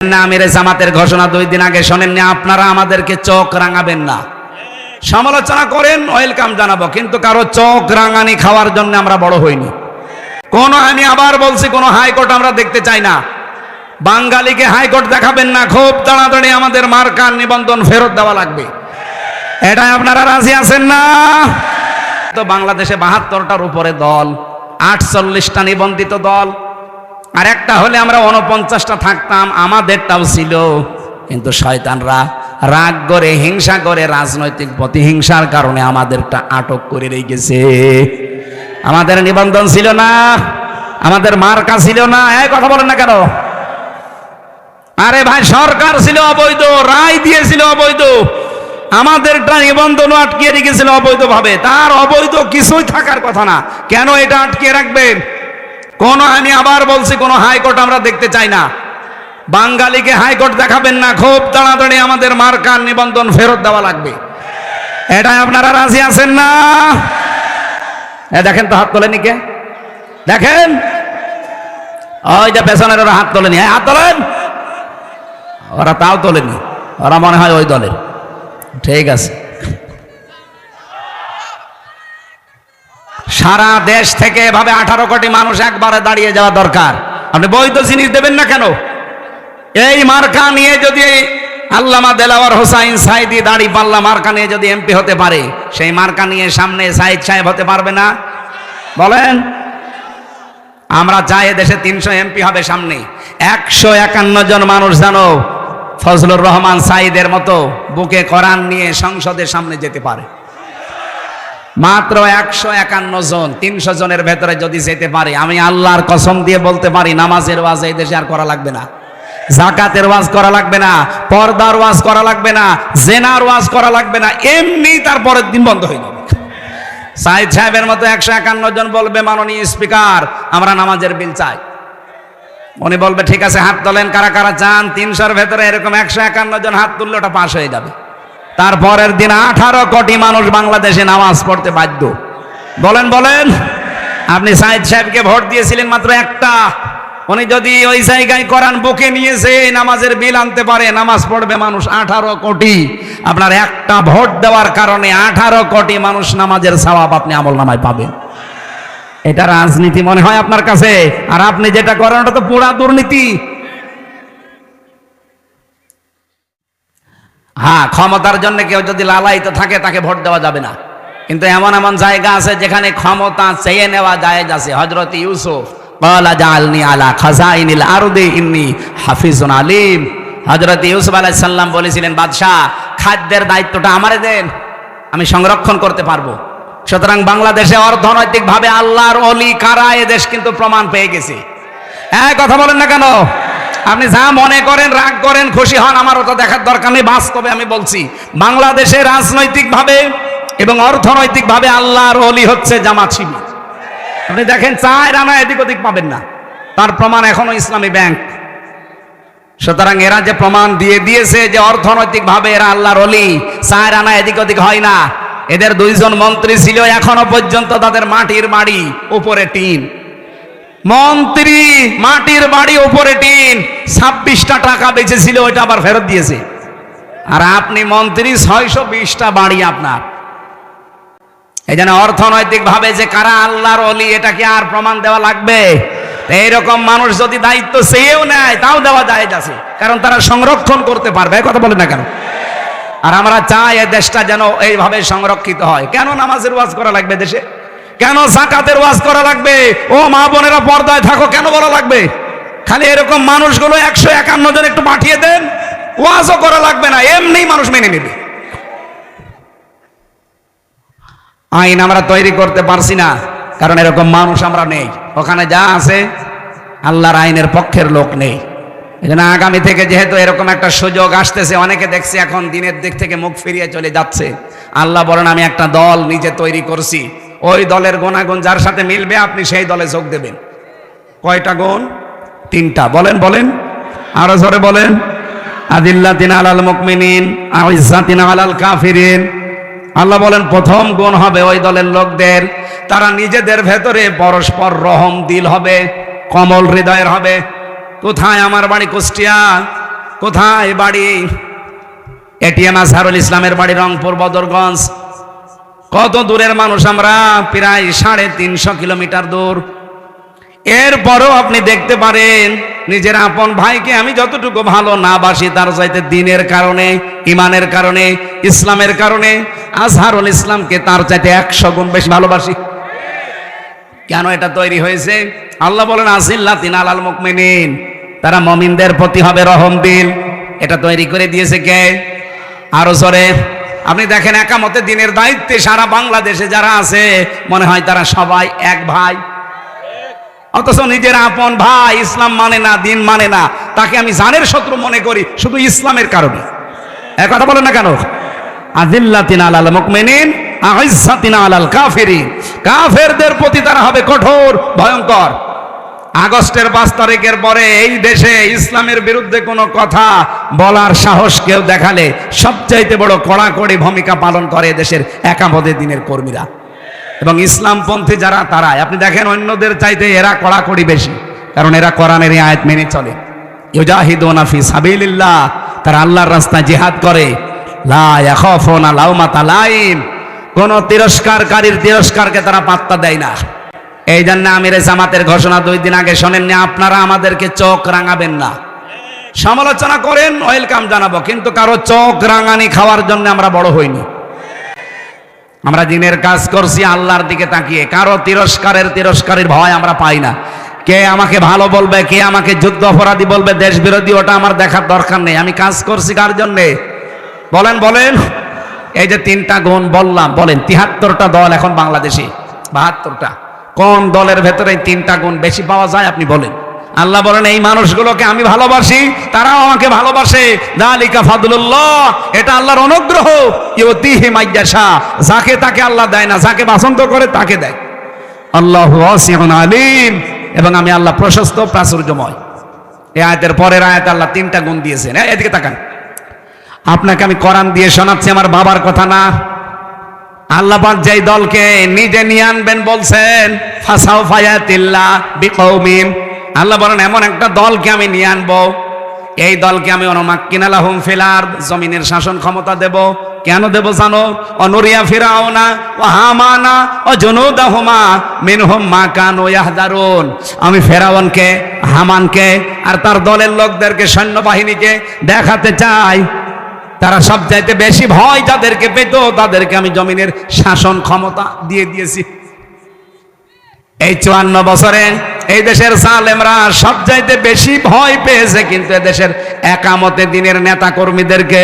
আমিরে জামাতের ঘোষণা দুই দিন আগে শোনেননি, আপনারা আমাদেরকে চোখ রাঙাবেন না। সমালোচনা করেন, ওয়েলকাম জানাব, কিন্তু কারও চোখ রাঙানি খাওয়ার জন্য আমরা বড় হইনি। কোন আমি আবার বলছি, কোন হাইকোর্ট আমরা দেখতে চাই না। বাঙালিকে হাইকোর্ট দেখাবেন না, খুব তাড়াতাড়ি আমাদের মার্কার নিবন্ধন ফেরত দেওয়া লাগবে। এটাই আপনারা রাজি আছেন না? তো বাংলাদেশে বাহাত্তরটার উপরে দল, আটচল্লিশটা নিবন্ধিত দল আর একটা হলে আমরা উনপঞ্চাশটা থাকতাম, আমাদেরটাও ছিল। কিন্তু শয়তানরা রাগ করে, হিংসা করে, রাজনৈতিক প্রতিহিংসার কারণে আমাদেরটা আটক করে রেখেছে। আমাদের নিবন্ধন ছিল না, আমাদের মার্কা ছিল না। এই কথা বলেন না কেন? আরে ভাই, সরকার ছিল অবৈধ, রায় দিয়েছিল অবৈধ। আমাদেরটা নিবন্ধন আটকিয়ে রেখেছিল অবৈধভাবে। তার অবৈধ কিছুই থাকার কথা না। কেন এটা আটকিয়ে রাখবেন কোন আমি আবার বলছি, কোন হাইকোর্ট আমরা দেখতে চাই না। বাঙালিকে হাইকোর্ট দেখাবেন না, খুব তাড়াতাড়ি আমাদের মার্কার নিবন্ধন ফেরত দেওয়া লাগবে। এটাই আপনারা রাজি আছেন না? দেখেন তো হাত তোলেনি কে? দেখেন? ওই যে পেছনের ওরা হাত তোলেনি। হ্যাঁ হাত তোলেন? ওরা তাও তোলেনি। ওরা মনে হয় ওই দলের। ঠিক আছে। সারা দেশ থেকে এভাবে আঠারো কোটি মানুষ একবারে দাঁড়িয়ে যাওয়া দরকার। আপনি বৈধ জিনিস দেবেন না কেন? এই মার্কা নিয়ে যদি আল্লামা দেলাওয়ার হোসাইন সাইদি দাড়ি পাল্লা মার্কা নিয়ে যদি এমপি হতে পারে, সেই মার্কা নিয়ে সামনে সাইদ সাহেব হতে পারবে না? বলেন। আমরা চাই দেশে তিনশো এমপি হবে সামনে। একশো একান্ন জন মানুষ জানো ফজলুর রহমান সাইদের মতো বুকে কোরআন নিয়ে সংসদের সামনে যেতে পারে। মাত্র একশো একান্ন জন, তিনশো জনের ভেতরে যদি যেতে পারে, আমি আল্লাহর কসম দিয়ে বলতে পারি, নামাজের ওয়াজ এই দেশে আর করা লাগবে না। জাকাতের ওয়াজ করা লাগবে না, পর্দার ওয়াজ করা লাগবে না, জেনার ওয়াজ করা লাগবে না, এমনি তারপরের দিন বন্ধ হয়ে যাবে। সাইদ সাহেবের মতো একশো একান্ন জন বলবে, মাননীয় স্পিকার, আমরা নামাজের বিল চাই। উনি বলবে, ঠিক আছে, হাত তোলেন, কারা কারা চান তিনশোর ভেতরে এরকম একশো একান্ন জন হাত তুললে ওটা পাশ হয়ে যাবে। তারপরের দিন আঠারো কোটি মানুষ বাংলাদেশে নামাজ পড়তে বাধ্য। বলেন বলেন। আপনি সাইদ সাহেবকে ভোট দিয়েছিলেন মাত্র একটা। উনি যদি ওই জায়গায় করান বুকে নিয়েছে নামাজের বিল আনতে পারে, নামাজ পড়বে মানুষ আঠারো কোটি। আপনার একটা ভোট দেওয়ার কারণে আঠারো কোটি মানুষ নামাজের সওয়াব আপনি আমল নামায় পাবেন। এটা রাজনীতি মনে হয় আপনার কাছে। আর আপনি যেটা করেন, ওটা তো পুরা দুর্নীতি। হ্যাঁ ক্ষমতার জন্য কেউ যদি লালায়িত থাকে, তাকে ভোট দেওয়া যাবে না। কিন্তু এমন এমন জায়গা আছে যেখানে ক্ষমতা চেয়ে নেওয়া যায় আছে। হজরত ইউসুফ বলা জালনি আলা খাজাইনিল আরদে, ইন্নি হাফিজুন আলিম। হজরত ইউসুফ আলাইহিস সাল্লাম বলেছিলেন, বাদশাহ, খাদ্যের দায়িত্বটা আমারে দেন, আমি সংরক্ষণ করতে পারব। সুতরাং বাংলাদেশে অর্থনৈতিকভাবে আল্লাহর অলি কারা এদেশ কিন্তু প্রমাণ পেয়ে গেছে। হ্যাঁ কথা বলেন না কেন? আপনি যা মনে করেন, রাগ করেন, খুশি হন আমার ওটা দেখার দরকার নেই। বাস্তবে আমি বলছি, বাংলাদেশে রাজনৈতিকভাবে এবং অর্থনৈতিকভাবে আল্লাহর অলি হচ্ছে জামাত আপনি দেখেন চায় রানা এদিক ওদিক পাবেন না। তার প্রমাণ এখনও ইসলামী ব্যাংক। সুতরাং এরা যে প্রমাণ দিয়ে দিয়েছে যে অর্থনৈতিকভাবে এরা আল্লাহর অলি চায় রানা এদিক ওদিক হয় না। এদের দুইজন মন্ত্রী ছিল এখনও পর্যন্ত তাদের মাটির বাড়ি, উপরে টিন। মন্ত্রী, মাটির বাড়ি উপরে টিন, ছাব্বিশটা টাকা বেঁচেছিল, ওইটা আবার ফেরত দিয়েছে। আর আপনি মন্ত্রী, ছয়শো বিশটা বাড়ি আপনার। এই জন্য অর্থনৈতিক ভাবে যে কারা আল্লাহর অলি এটা কি আর প্রমাণ দেওয়া লাগবে? এইরকম মানুষ যদি দায়িত্ব চেয়েও নেয়, তাও দেওয়া যায় আছে। কারণ তারা সংরক্ষণ করতে পারবে কথা বলে না কেন? আর আমরা চাই এই দেশটা যেন এইভাবে সংরক্ষিত হয়। কেন নামাজের ওয়াজ করা লাগবে দেশে? কেন জাকাতের ওয়াজ করা লাগবে? ও মা বোনেরা পর্দায় থাকো, কেন বলা লাগবে? খালি এরকম মানুষগুলো একশো একান্ন জন একটু পাঠিয়ে দেন, ওয়াজও করা লাগবে না, এমনি মানুষ মেনে নেবে। আইন আমরা তৈরি করতে পারছি না, কারণ এরকম মানুষ আমরা নেই। ওখানে যা আছে, আল্লাহর আইনের পক্ষের লোক নেই। এখানে আগামী থেকে যেহেতু এরকম একটা সুযোগ আসতেছে, অনেকে দেখছি এখন দিনের দিক থেকে মুখ ফিরিয়ে চলে যাচ্ছে। আল্লাহ বলেন, আমি একটা দল নিজে তৈরি করছি। ওই দলের গুণাগুণ যার সাথে মিলবে, আপনি সেই দলে যোগ দেবেন। কয়টা গুণ? তিনটা। বলেন বলেন। আরও জোরে বলেন। আদিল্লাতিন আলাল মুকমিনিন আইজাতিন আলাল কাফিরিন। আল্লাহ বলেন, প্রথম গুণ হবে ওই দলের লোকদের। তারা নিজেদের ভেতরে পরস্পর রহম, দিল হবে, কমল হৃদয়ের হবে। কোথায় আমার বাড়ি কুষ্টিয়া? কোথায় বাড়ি? এটিএম আজহারুল ইসলামের বাড়ি রংপুর, বদরগঞ্জ। কত দূরের মানুষ আমরা? প্রায় সাড়ে তিনশো কিলোমিটার দূর। এরপরও আপনি দেখতে পারেন, নিজের আপন ভাইকে আমি যতটুকু ভালো না বাসি, তার চাইতে দিনের কারণে, ইমানের কারণে, ইসলামের কারণে, আজহারুল ইসলামকে তার চাইতে একশো গুণ বেশি ভালোবাসি। কেন এটা তৈরি হয়েছে? আল্লাহ বলেন আসিল্লা তিন আলাল মুকমিনিন তারা মমিনদের প্রতি হবে রহম দিল। এটা তৈরি করে দিয়েছে কে? আরও জোরে। আপনি দেখেন একামতে দিনের দায়িত্বে সারা বাংলাদেশে যারা আছে, মনে হয় তারা সবাই এক ভাই। অথচ নিজের আপন ভাই ইসলাম মানে না, দিন মানে না। তাকে আমি জানের শত্রু মনে করি, শুধু ইসলামের কারণে। এক কথা বলেন না কেন? আদিল্লাতিন আলাল মুকমিনিন আইজ্জাতিন আলাল কাফিরিন। কাফেরদের প্রতি তারা হবে কঠোর, ভয়ঙ্কর। আগস্টের পাঁচ তারিখের পরে এই দেশে ইসলামের বিরুদ্ধে কোনো কথা বলার সাহস কেউ দেখালে সবচাইতে বড় কড়াকড়ি ভূমিকা পালন করে দেশের একামতে দিনের কর্মীরা। এবং ইসলামপন্থী যারা, তারাই। আপনি দেখেন অন্যদের চাইতে এরা কড়াকড়ি বেশি, কারণ এরা কোরআনের আয়াত মেনে চলে। ইউজাহিদুনা ফি সাবিলিল্লাহ, তারা আল্লাহর রাস্তায় জিহাদ করে। লাউমাতা লাইম কোন তিরস্কারকারীর তিরস্কারকে তারা পাত্তা দেয় না। এই জন্য আমির জামাতের ঘোষণা দুই দিন আগে শোনেননি, আপনারা আমাদেরকে চোখ রাঙাবেন না। সমালোচনা করেন, ওয়েলকাম জানাব, কিন্তু কারও চোখ রাঙানি খাওয়ার জন্য আমরা বড় হইনি। আমরা দিনের কাজ করছি, আল্লাহর দিকে তাকিয়ে। কারও তিরস্কারের তিরস্কারের ভয় আমরা পাই না। কে আমাকে ভালো বলবে, কে আমাকে যুদ্ধ অপরাধী বলবে, দেশ বিরোধী, ওটা আমার দেখার দরকার নেই। আমি কাজ করছি কার জন্যে? বলেন বলেন। এই যে তিনটা গুণ বললাম, বলেন, তিহাত্তরটা দল এখন বাংলাদেশে, বাহাত্তরটা। কোন দলের ভেতরে তিনটা গুণ বেশি পাওয়া যায় আপনি বলেন। আল্লাহ বলেন, এই মানুষগুলোকে আমি ভালোবাসি, তারাও আমাকে ভালোবাসে। দালিকা ফাদুল্লাহ এটা আল্লাহর অনুগ্রহ। মাইয়াশা, যাকে তাকে আল্লাহ দেয় না, যাকে বাসন্ত করে তাকে দেয়। আল্লাহ আলিম, এবং আমি আল্লাহ প্রশস্ত প্রাচুর্যময়। এ আয়াতের পরের আয়াত আল্লাহ তিনটা গুণ দিয়েছেন। এদিকে তাকান। আপনাকে আমি কোরআন দিয়ে শোনাচ্ছি, আমার বাবার কথা না। আল্লাহ যেই দলকে নিজে নিয়ে আনবেন বলছেন ফাসাও ফায়াতিল্লা বিকৌমিন। আল্লাহ বলেন, এমন একটা দলকে আমি নিয়ে আনব। এই দলকে আমি অনমাক্কিনালা হুম ফিলার জমিনের শাসন ক্ষমতা দেব। কেন দেব জানো? অনরিয়া ফিরাওনা ও হামানা, ও জনুদাহুমা, মিনহুম মা কান ও ইয়াহদারুন। আমি ফেরাউনকে, হামানকে আর তার দলের লোকদেরকে সৈন্যবাহিনীকে দেখাতে চাই। তারা সব চাইতে বেশি ভয় যাদেরকে পেত, তাদেরকে আমি জমিনের শাসন ক্ষমতা দিয়ে দিয়েছি। এই চুয়ান্ন বছরে এই দেশের সালেমরা সব চাইতে বেশি ভয় পেয়েছে কিন্তু দেশের একামতে দিনের নেতা কর্মীদেরকে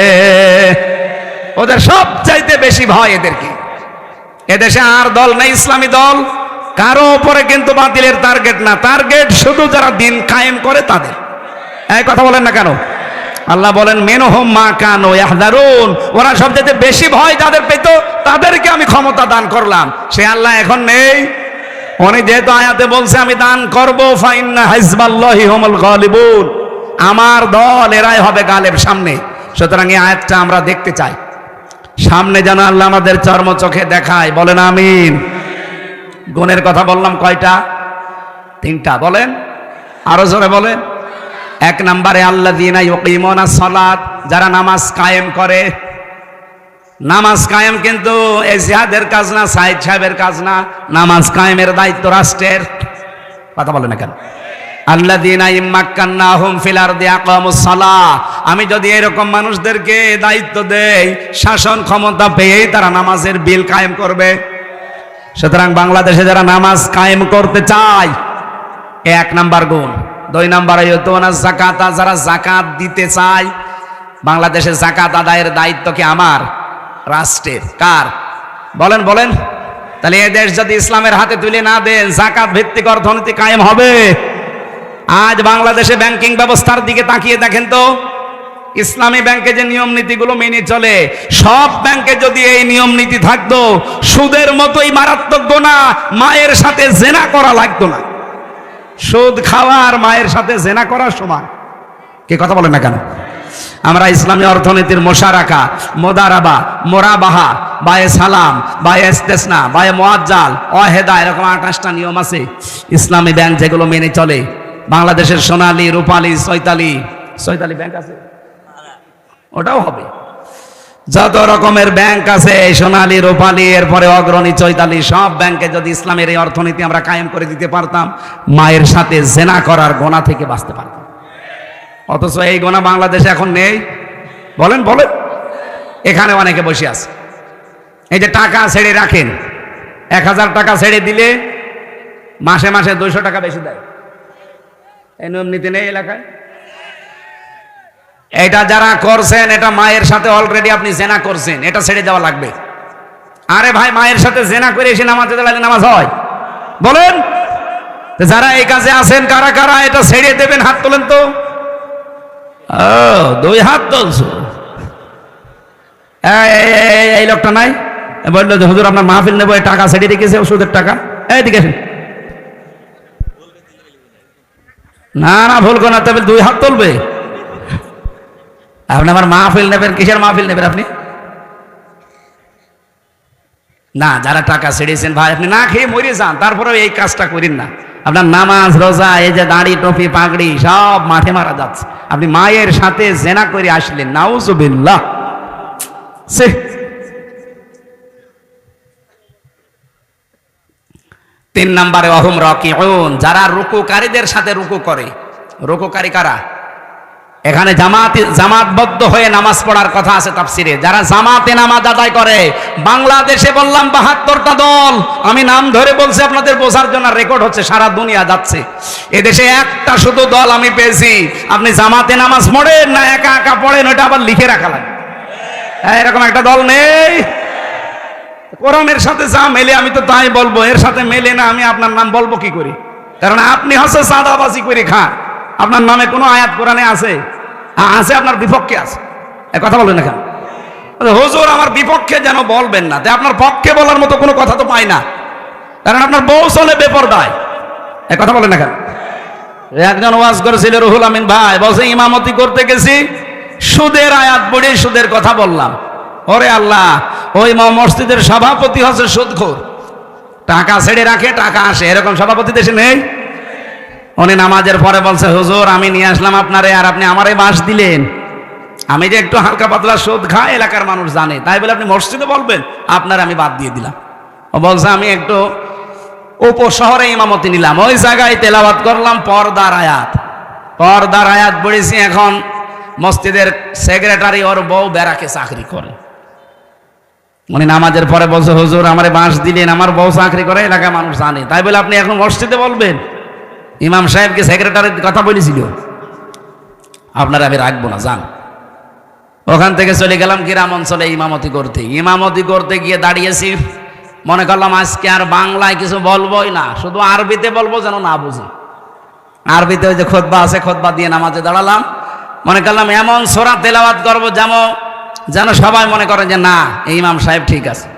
ওদের সব চাইতে বেশি ভয় এদেরকে। এদেশে আর দল নেই, ইসলামী দল। কারও উপরে কিন্তু বাতিলের টার্গেট না। টার্গেট শুধু যারা দিন কায়েম করে তাদের। এই কথা বলেন না কেন? আল্লাহ বলেন, মেনহম মা কানো ইয়াহদারুন ওরা সবচেয়ে বেশি ভয় যাদের পেত, তাদেরকে আমি ক্ষমতা দান করলাম। সে আল্লাহ এখন নেই। উনি যেহেতু আয়াতে বলছে, আমি দান করব, ফাইন্না আমার দল, এরাই হবে গালেব সামনে। সুতরাং এই আয়াতটা আমরা দেখতে চাই। সামনে যেন আল্লাহ আমাদের চর্ম চোখে দেখায়। বলেন, আমিন। গুণের কথা বললাম কয়টা? তিনটা। বলেন, আরও জোরে বলেন। এক নম্বরে আল্লাহ দিনা ইউকিমনা সলাত, যারা নামাজ কায়েম করে। নামাজ কায়েম কিন্তু এই কাজ না, সাইদ সাহেবের কাজ না, নামাজ কায়েমের দায়িত্ব রাষ্ট্রের। কথা বলে না কেন? আমি যদি এরকম মানুষদেরকে দায়িত্ব দেই, শাসন ক্ষমতা পেয়েই তারা নামাজের বিল কায়েম করবে। সুতরাং বাংলাদেশে যারা নামাজ কায়েম করতে চায় এক নাম্বার গুণ। দুই নাম্বার জাকাত যারা জাকাত দিতে চায়, বাংলাদেশে জাকাত আদায়ের দায়িত্ব কি আমার? রাষ্ট্রের। কার? বলেন বলেন। তাহলে এ দেশ যদি ইসলামের হাতে তুলে না দেন জাকাত ভিত্তিক অর্থনীতি কায়েম হবে। আজ বাংলাদেশে ব্যাংকিং ব্যবস্থার দিকে তাকিয়ে দেখেন তো, ইসলামী ব্যাংকে যে নিয়ম নীতিগুলো মেনে চলে, সব ব্যাংকে যদি এই নিয়ম নীতি থাকতো, সুদের মতোই মারাত্মক গোনা, মায়ের সাথে জেনা করা লাগতো না। সুদ খাওয়া আর মায়ের সাথে জেনা করার সমান কে কথা বলেন না কেন? আমরা ইসলামী অর্থনীতির মোশারাকা, মোদারাবা, মোরাবাহা, বায়ে সালাম, বায়ে ইস্তেসনা, বায়ে মোয়াজ্জাল, অহেদা এরকম আঠাশটা নিয়ম আছে। ইসলামী ব্যাংক যেগুলো মেনে চলে। বাংলাদেশের সোনালী, রূপালী সৈতালি সৈতালি ব্যাংক আছে? ওটাও হবে। যত রকমের ব্যাংক আছে, সোনালী, রূপালী, এরপরে অগ্রণী, চৈতালি, সব ব্যাংকে যদি ইসলামের এই অর্থনীতি আমরা কায়েম করে দিতে পারতাম, মায়ের সাথে জেনা করার গোনা থেকে বাঁচতে পারতাম। অথচ এই গোনা বাংলাদেশে এখন নেই। বলেন বলেন। এখানে অনেকে বসে আছে। এই যে টাকা ছেড়ে রাখেন, এক হাজার টাকা ছেড়ে দিলে মাসে মাসে দুইশো টাকা বেশি দেয়। এই নিয়ম নীতি নেই এলাকায়। এটা যারা করছেন এটা মায়ের সাথে অলরেডি আপনি জেনা করছেন এটা ছেড়ে দেওয়া লাগবে। আরে ভাই মায়ের সাথে জেনা করে এসে নামাজে দাঁড়ালে নামাজ হয়। বলেন যারা এই কাজে আছেন কারা কারা এটা ছেড়ে দেবেন হাত তোলেন তো। দুই হাত তুলছো। এই, লোকটা নাই? বলল যে হুজুর আপনার মাহফিল নেব টাকা ছেড়ে রেখেছে ওষুধের টাকা। এই দিকে না না ভুল কোন তবে দুই হাত তুলবে। আপনি আমার মাহফিল নেবেন, কিসের মাহফিল নেবেন আপনি? না, যারা টাকা ছেড়েছেন ভাই, আপনি না খেয়ে মরে যান, তারপরেও এই কাজটা করেন না। আপনার নামাজ, রোজা, এই যে দাড়ি, টপি, পাগড়ি, সব মাঠে মারা যাচ্ছে। আপনি মায়ের সাথে জেনা করে আসলেন, নাউজুবিল্লাহ। সে তিন নম্বরে, অহম রকিউন, যারা রুকুকারীদের সাথে রুকু করে, রুকুকারী কারা? এখানে জামাতে জামাতবদ্ধ হয়ে নামাজ পড়ার কথা আছে তাফসিরে। যারা জামাতে নামাজ আদায় করে বাংলাদেশে বললাম বাহাত্তরটা দল আমি নাম ধরে বলছি আপনাদের বোঝার জন্য রেকর্ড হচ্ছে সারা দুনিয়া যাচ্ছে। এদেশে একটা শুধু দল আমি পেয়েছি। আপনি জামাতে নামাজ পড়েন না একা একা পড়েন ওটা আবার লিখে রাখা লাগে। হ্যাঁ, এরকম একটা দল নেই। কোরআনের সাথে যা মেলে আমি তো তাই বলব এর সাথে মেলে না আমি আপনার নাম বলব কি করি? কারণ আপনি হচ্ছে চাঁদাবাজি করে খান। আপনার নামে কোনো আয়াত কোরআনে আছে? আছে আপনার বিপক্ষে আছে। কথা বলবেন না কেন? হুজুর, আমার বিপক্ষে যেন বলবেন না তাই আপনার পক্ষে বলার মতো কোনো কথা তো পাই না। কারণ আপনার বউ চলে বেপরদায়। এ কথা বলেন না একজন ওয়াজ করেছিল, রুহুল আমিন ভাই, বলছে, ইমামতি করতে গেছি, সুদের আয়াত পড়ে সুদের কথা বললাম। ওরে আল্লাহ, ওই মসজিদের সভাপতি হচ্ছে সুদখোর। টাকা ছেড়ে রাখে, টাকা আসে, এরকম সভাপতি দেশে নেই? উনি নামাজের পরে বলছে, হুজুর, আমি নিয়ে আসলাম আপনারে আর আপনি আমারে বাস দিলেন। আমি যে একটু হালকা পাতলা সুদ খাই এলাকার মানুষ জানে। তাই বলে আপনি মসজিদে বলবেন, আপনার আমি বাদ দিয়ে দিলাম। বলছে, আমি একটু উপশহরে ইমামতি নিলাম। ওই জায়গায় তেলাওয়াত করলাম, পর্দার আয়াত। পর্দার আয়াত পড়েছি এখন, মসজিদের সেক্রেটারি ওর বউ বেড়াকে চাকরি করে। উনি নামাজের পরে বলছে, হুজুর, আমারে বাঁশ দিলেন, আমার বউ চাকরি করে, এলাকার মানুষ জানে। তাই বলে আপনি এখন মসজিদে বলবেন ইমাম সাহেবকে সেক্রেটারির কথা বলেছিল। আপনারা আমি রাখব না, যান। ওখান থেকে চলে গেলাম গ্রাম অঞ্চলে ইমামতি করতে। ইমামতি করতে গিয়ে দাঁড়িয়েছি। মনে করলাম আজকে আর বাংলায় কিছু বলবোই না, শুধু আরবিতে বলব যেন না বুঝি। আরবিতে ওই যে খোদবা আছে, খোদবা দিয়ে নামাজে দাঁড়ালাম। মনে করলাম এমন সোরা তেলাওয়াত করব যেমন যেন সবাই মনে করে যে না ইমাম সাহেব ঠিক আছে।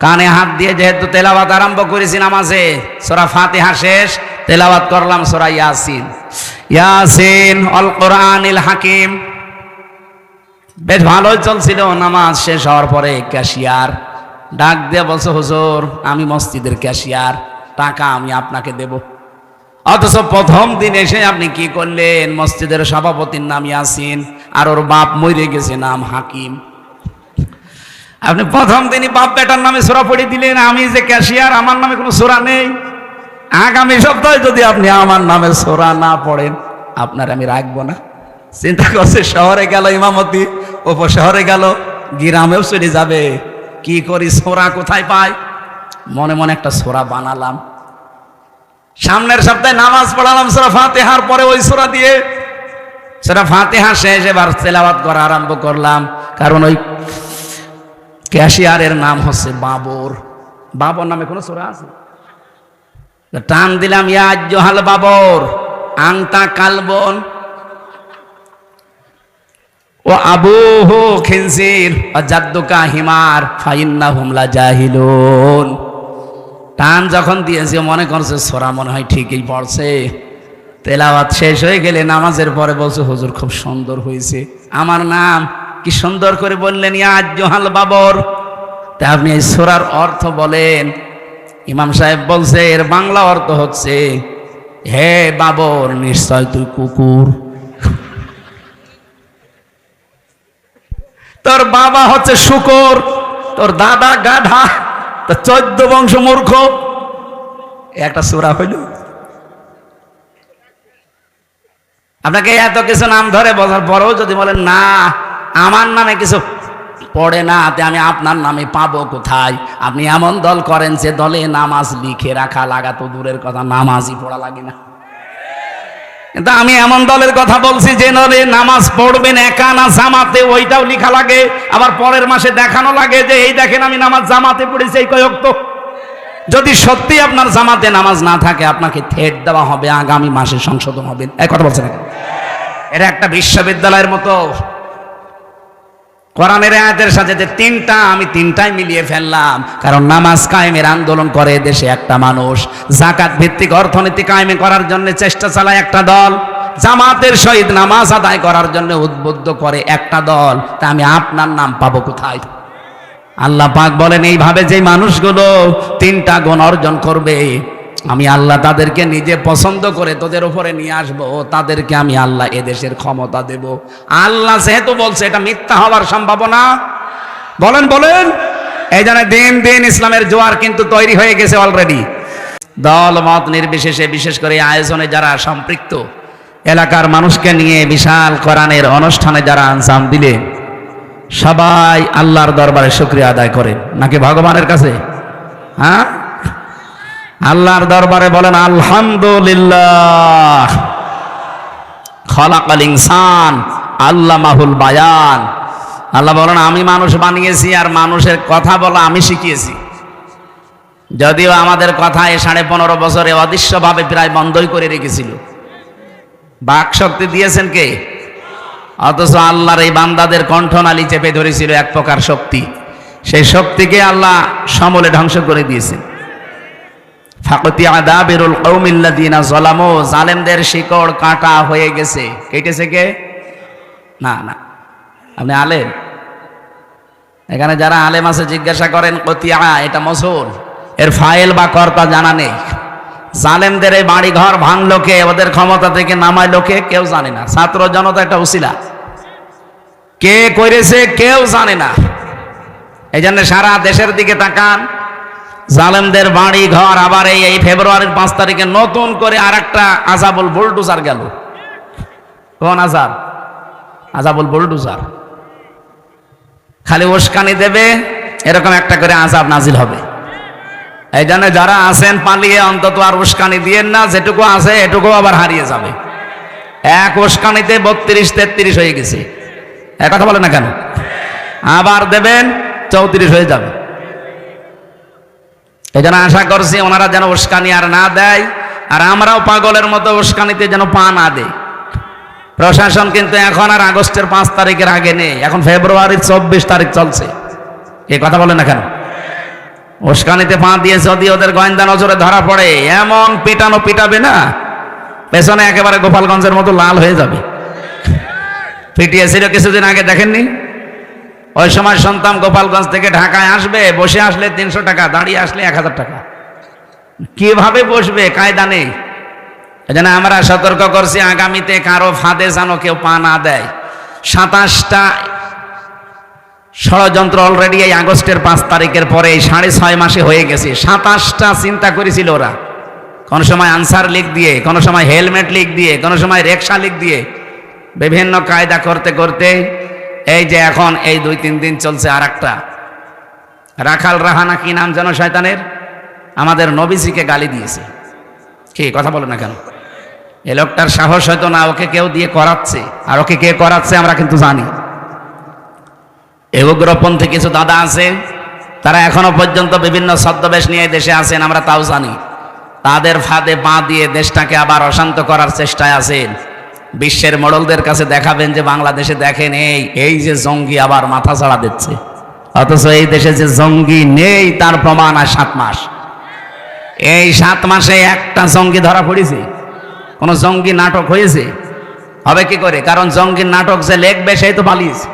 কানে হাত দিয়ে যেহেতু তেলাওয়াত আরম্ভ করেছি নামাজে, সোরা ফাতিহা শেষ তেলাওয়াত করলাম সোরা ইয়াসিন। ইয়াসিন, অল কোরআনিল হাকিম। বেশ ভালোই চলছিল, নামাজ শেষ হওয়ার পরে ক্যাশিয়ার। ডাক দিয়ে বলছে, হুজুর, আমি মসজিদের ক্যাশিয়ার, টাকা আমি আপনাকে দেব। অথচ প্রথম দিন এসে আপনি কি করলেন? মসজিদের সভাপতির নাম ইয়াসিন, আর ওর বাপ মরে গেছে, নাম হাকিম। আপনি প্রথম দিনই বাপ বেটার নামে সোরা পড়ে দিলেন, আমি যে ক্যাশিয়ার, আমার নামে কোনো সোরা নেই। আগামী সপ্তাহে যদি আপনি আমার নামে সোরা না পড়েন, আপনার আমি রাখব না। চিন্তা করছে, শহরে গেল ইমামতি ওপর শহরে গেল, গ্রামেও চলে যাবে। কি করি, সোরা কোথায় পায় মনে মনে একটা সোরা বানালাম। সামনের সপ্তাহে নামাজ পড়ালাম সোরা ফাতেহার পরে ওই সোরা দিয়ে। সেটা ফাতেহা শেষ, এবার তেলাওয়াত করা আরম্ভ করলাম। কারণ ওই ক্যাশিয়ারের নাম হচ্ছে বাবর। বাবর নামে কোনো সোরা আছে? টান দিলাম ইয়াজ জোহাল বাবর আংতা কালবন। ও আবু হো খিনসির জাদ্দুকা হিমার ফাইন্না হুমলা জাহিলুন টান যখন দিয়েছে মনে করছে, সোরা মনে হয় ঠিকই পড়ছে। তেলাওয়াত শেষ হয়ে গেলে নামাজের পরে বলছে, হুজুর, খুব সুন্দর হয়েছে। আমার নাম কি সুন্দর করে বললেন, ইয়া জোহাল বাবর? তা আপনি এই সোরার অর্থ বলেন ইমাম সাহেব বলছে, এর বাংলা অর্থ হচ্ছে, হে বাবর, নিশ্চয় তুই কুকুর। তোর বাবা হচ্ছে শুকর, তোর দাদা গাধা, তোর চোদ্দ বংশ মূর্খ। একটা সুরা হইল। আপনাকে এত কিছু নাম ধরে বলার পরেও যদি বলেন, না, আমার নামে কিছু পড়ে না, তে আমি আপনার নামে পাবো কোথায়? আপনি এমন দল করেন যে দলে নামাজ লিখে রাখা লাগা তো দূরের কথা, নামাজই পড়া লাগে না। কিন্তু আমি এমন দলের কথা বলছি যে দলে নামাজ পড়বেন একা না জামাতে, ওইটাও লিখা লাগে। আবার পরের মাসে দেখানো লাগে যে, এই দেখেন আমি নামাজ জামাতে পড়েছি, এই কয়েক তো যদি সত্যি আপনার জামাতে নামাজ না থাকে, আপনাকে থেট দেওয়া হবে, আগামী মাসে সংশোধন হবে। এক কথা বলছেন এটা একটা বিশ্ববিদ্যালয়ের মতো কোরআনের আয়াতের সাথে যে তিনটা, আমি তিনটাই মিলিয়ে ফেললাম। কারণ নামাজ কায়েমের আন্দোলন করে দেশে একটা মানুষ। জাকাত ভিত্তিক অর্থনীতি কায়েমে করার জন্য চেষ্টা চালায় একটা দল। জামাতের সহিত নামাজ আদায় করার জন্য উদ্বুদ্ধ করে একটা দল। তা আমি আপনার নাম পাবো কোথায়? আল্লাহ পাক বলেন, এইভাবে যে মানুষগুলো তিনটা গুণ অর্জন করবে আমি আল্লাহ তাদেরকে নিজে পছন্দ করে তোদের উপরে নিয়ে আসব তাদেরকে আমি আল্লাহ এদেশের ক্ষমতা দেব। আল্লাহ যেহেতু বলছে, এটা মিথ্যা হওয়ার সম্ভাবনা। বলেন বলেন। এই জন্য দিন দিন ইসলামের জোয়ার কিন্তু তৈরি হয়ে গেছে অলরেডি দল, মত নির্বিশেষে বিশেষ করে আয়োজনে যারা সম্পৃক্ত, এলাকার মানুষকে নিয়ে বিশাল কোরআনের অনুষ্ঠানে যারা আনসাম দিলেন সবাই আল্লাহর দরবারে শুক্রিয়া আদায় করেন। নাকি ভগবানের কাছে? হ্যাঁ? আল্লাহর দরবারে বলেন, আলহামদুলিল্লাহ। খলাকাল ইনসান আল্লাহ মাহুল বায়ান। আল্লাহ বলেন, আমি মানুষ বানিয়েছি আর মানুষের কথা বলা আমি শিখিয়েছি। যদিও আমাদের কথা এ সাড়ে পনেরো বছরে অদৃশ্যভাবে প্রায় বন্ধই করে রেখেছিল। বাক শক্তি দিয়েছেন কে? অথচ আল্লাহর এই বান্দাদের কণ্ঠনালী চেপে ধরেছিল এক প্রকার শক্তি। সেই শক্তিকে আল্লাহ সমলে ধ্বংস করে দিয়েছেন। ফাকতি আদাবিরুল কৌমিল্লাদিনা জলামো জালেমদের শিকড় কাটা হয়ে গেছে। কেটেছে কে? না না। আপনি আলেম? এখানে যারা আলেম আছে, জিজ্ঞাসা করেন, কতিয়া? এটা মসুর এর ফাইল বা কর্তা জানা নেই। জালেমদের এই বাড়ি ঘর ভাঙলো কে? ওদের ক্ষমতা থেকে নামাইলো কে? কেউ জানে না। ছাত্র জনতা একটা উসিলা। কে করেছে কেউ জানে না। এই জন্য সারা দেশের দিকে তাকান। জালেমদের বাড়ি, ঘর, আবার এই ফেব্রুয়ারির পাঁচ তারিখে নতুন করে আর একটা আজাবুল বুলডুজার গেল। কোন আজাব? আজাবুল বুলডুজার। খালি উস্কানি দেবে, এরকম একটা করে আজাব নাজিল হবে। এই জন্য যারা আছেন, পালিয়ে অন্তত আর উস্কানি দিয়েন না, যেটুকু আছে এটুকু আবার হারিয়ে যাবে। এক উস্কানিতে বত্রিশ, তেত্রিশ হয়ে গেছে। এক কথা বলে না কেন? আবার দেবেন, চৌত্রিশ হয়ে যাবে। এই জন্য আশা করছি ওনারা যেন উস্কানি আর না দেয়, আর আমরাও পাগলের মতো উস্কানিতে যেন পা না দেয় প্রশাসন কিন্তু এখন আর আগস্টের পাঁচ তারিখের আগে নেই, এখন ফেব্রুয়ারির চব্বিশ তারিখ চলছে। এ কথা বলে না কেন? উস্কানিতে পা দিয়ে যদি ওদের গোয়েন্দা নজরে ধরা পড়ে, এমন পিটানো পিটাবে না, পেছনে একেবারে গোপালগঞ্জের মতো লাল হয়ে যাবে। পিটিয়েছিল কিছুদিন আগে দেখেননি? ওই সময় সন্তান গোপালগঞ্জ থেকে ঢাকায় আসবে, বসে আসলে তিনশো টাকা, দাঁড়িয়ে আসলে এক হাজার টাকা। কীভাবে বসবে? কায়দা নেই। এজন্য আমরা সতর্ক করছি, আগামীতে কারও ফাঁদে যেন কেউ পা না দেয়। সাতাশটা ষড়যন্ত্র অলরেডি এই আগস্টের পাঁচ তারিখের পরে এই সাড়ে ছয় মাসে হয়ে গেছে। সাতাশটা চিন্তা করেছিল ওরা। কোনো সময় আনসার লিখ দিয়ে, কোনো সময় হেলমেট লিখ দিয়ে, কোনো সময় রেকশা লিখ দিয়ে, বিভিন্ন কায়দা করতে করতে এই যে এখন এই দুই তিন দিন চলছে আর একটা রাখাল রাহানা কি নাম যেন শয়তানের? আমাদের নবীজিকে গালি দিয়েছে। কি, কথা বলো না কেন? এ লোকটার সাহস হয়তো না, ওকে কেউ দিয়ে করাচ্ছে। আর ওকে কে করাচ্ছে আমরা কিন্তু জানি। এগোগ্রপন্থী কিছু দাদা আছে, তারা এখনও পর্যন্ত বিভিন্ন ছদ্মবেশ নিয়ে দেশে আছেন, আমরা তাও জানি। তাদের ফাঁদে পা দিয়ে দেশটাকে আবার অশান্ত করার চেষ্টায় আছেন। বিশ্বের মোড়লদের কাছে দেখাবেন যে বাংলাদেশে দেখেন এই এই যে জঙ্গি আবার মাথা ছাড়া দিচ্ছে। অথচ এই দেশে যে জঙ্গি নেই, তার প্রমাণ আর সাত মাস। এই সাত মাসে একটা জঙ্গি ধরা পড়েছে। কোন জঙ্গি নাটক হয়েছে? হবে কি করে? কারণ জঙ্গির নাটক যে লেখবে, সেই তো পালিয়েছে।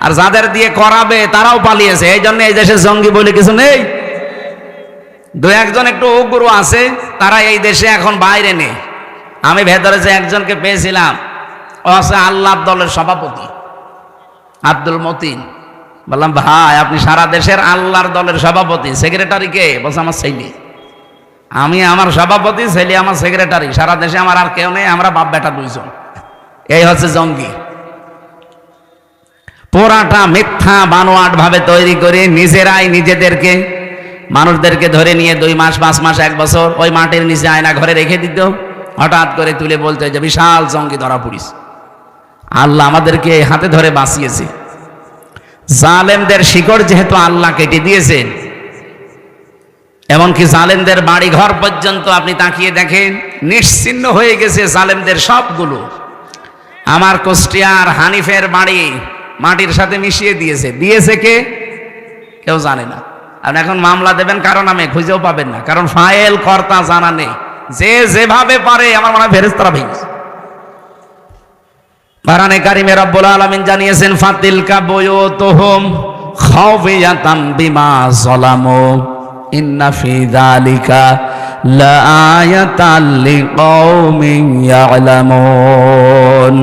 আর যাদের দিয়ে করাবে, তারাও পালিয়েছে। এই জন্য এই দেশে জঙ্গি বলে কিছু নেই। দু একজন একটু উগ্র আছে, তারা এই দেশে এখন বাইরে নেই। আমি ভেতরে যে একজনকে পেয়েছিলাম, ও আছে আল্লাহ দলের সভাপতি, আব্দুল মতিন। বললাম, ভাই, আপনি সারা দেশের আল্লাহর দলের সভাপতি। সেক্রেটারি কে? বলছে, আমার ছেলে। আমি আমার সভাপতি, ছেলে আমার সেক্রেটারি সারা দেশে আমার আর কেউ নেই, আমরা বাপ বেটা দুইজন। এই হচ্ছে জঙ্গি। পোড়াটা মিথ্যা ভাবে তৈরি করে নিজেরাই নিজেদেরকে, মানুষদেরকে ধরে নিয়ে দুই মাস, পাঁচ মাস, এক বছর ওই মাটির নিচে আয়না ঘরে রেখে দিত। হঠাৎ করে তুলে বলতে যে, বিশাল জঙ্গি ধরা পড়িস আল্লাহ আমাদেরকে হাতে ধরে বাঁচিয়েছে। জালেমদের শিকড় যেহেতু আল্লাহ কেটে দিয়েছেন, এমনকি জালেমদের বাড়ি ঘর পর্যন্ত আপনি তাকিয়ে দেখেন, নিশ্চিন্ন হয়ে গেছে জালেমদের সবগুলো। আমার কুষ্টিয়ার হানিফের বাড়ি মাটির সাথে মিশিয়ে দিয়েছে। দিয়েছে কে? কেউ জানে না। আপনি এখন মামলা দেবেন কারণ আমি খুঁজেও পাবেন না। কারণ ফাইল কর্তা জানা নেই। যে যেভাবে পারে, আমার মনে হয় ফেরেস্তারা ভেঙেছে বারানে কারিমে রব্বুল আলামিন জানিয়েছেন ফাতিল কা বয়ুতুহুম খাওফিয়াতাম বিমা যালামু, ইন্না ফি যালিকা লাআয়াতাল লিকাউমিন ইয়ালামুন।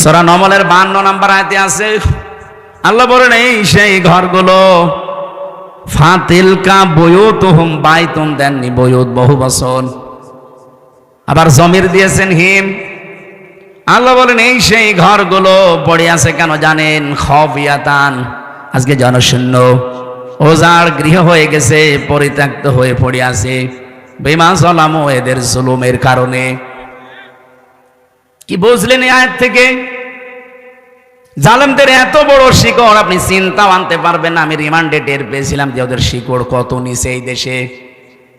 সূরা নমলের 52 নম্বর আয়াতে আছে, আল্লাহ বলেন, এই সেই ঘরগুলো ফাতিল কা বয়ুতুহুম বাইতুন দেননি বয়ুত বহু বছর। আবার জমির দিয়েছেন হিম। আল্লাহ বলেন, এই সেই ঘরগুলো পড়ে আছে কেন জানেন? খবিয়াতান। আজকে জনশূন্য। ওজার গৃহ হয়ে গেছে, পরিত্যক্ত হয়ে পড়ে আছে। বেমা সলামো এদের জুলুমের কারণে। কি বুঝলেন আয়াত থেকে? জালেমদের এত বড় শিকড়, আপনি চিন্তাও আনতে পারবেন না। আমি রিমান্ডে টের পেয়েছিলাম যে ওদের শিকড় কত নিচে এই দেশে।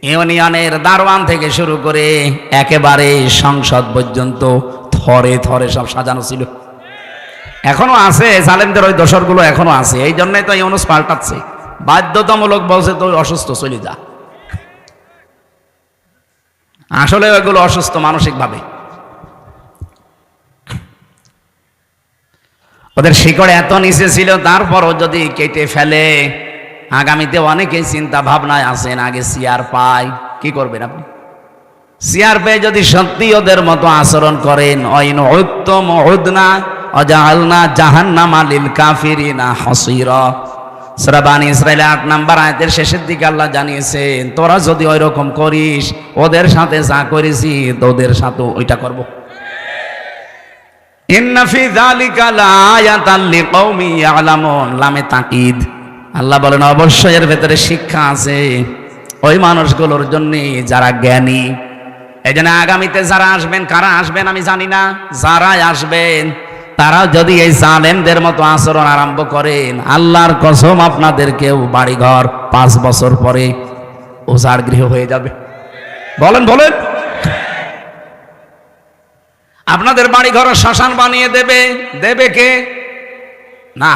ইউনিয়নের দারোয়ান থেকে শুরু করে একেবারে সংসদ পর্যন্ত থরে থরে সব সাজানো ছিল। এখনও আছে, জালেমদের ওই দোসরগুলো এখনও আছে। এই জন্যই তো ইউনুস পাল্টাচ্ছে। বাধ্যতামূলক বলছে তো অসুস্থ, চলে যা। আসলে ওইগুলো অসুস্থ মানসিকভাবে। ওদের শিকড় এত নিচে ছিল, তারপরও যদি কেটে ফেলে, আগামীতে অনেকেই চিন্তা ভাবনায় আসেন আগে সিয়ার পায়, কি করবেন আপনি? সিয়ার পেয়ে যদি সত্যি ওদের মতো আচরণ করেন, অইন উত্তম উদনা অজাহালনা জাহান্নাম আলিল কাফিরিনা হসিরা। শ্রাবানি ইসরায়েলের আট নাম্বার আয়াতের শেষের দিকে আল্লাহ জানিয়েছেন, তোরা যদি ওই রকম করিস, ওদের সাথে যা করেছি, তোদের সাথে ওইটা করব ইন্নাফি যালিকা লাআয়াতান লিকাউমি ইয়ালামুন তাকিদ। আল্লাহ বলেন, অবশ্যই এর ভেতরে শিক্ষা আছে। ওই মানুষগুলোর জন্য যারা জ্ঞানী। এই জন্য আগামীতে যারা আসবেন, কারা আসবেন আমি জানি না। যারাই আসবেন, তারা যদি এই জালেমদের মতো আচরণ আরম্ভ করেন, আল্লাহর কসম আপনাদেরকেও বাড়িঘর পাঁচ বছর পরে ওজার গৃহ হয়ে যাবে। বলেন বলেন। আপনাদের বাড়ি ঘর শ্মশান বানিয়ে দেবে। দেবে কে? না,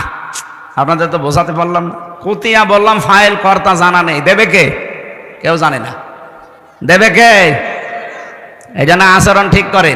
আপনাদের তো বোঝাতে পারলাম না। কুতিয়া বললাম, ফাইল কর্তা জানা নেই। দেবে কে? কেউ জানে না। দেবে কে? এই জন্য আচরণ ঠিক করেন।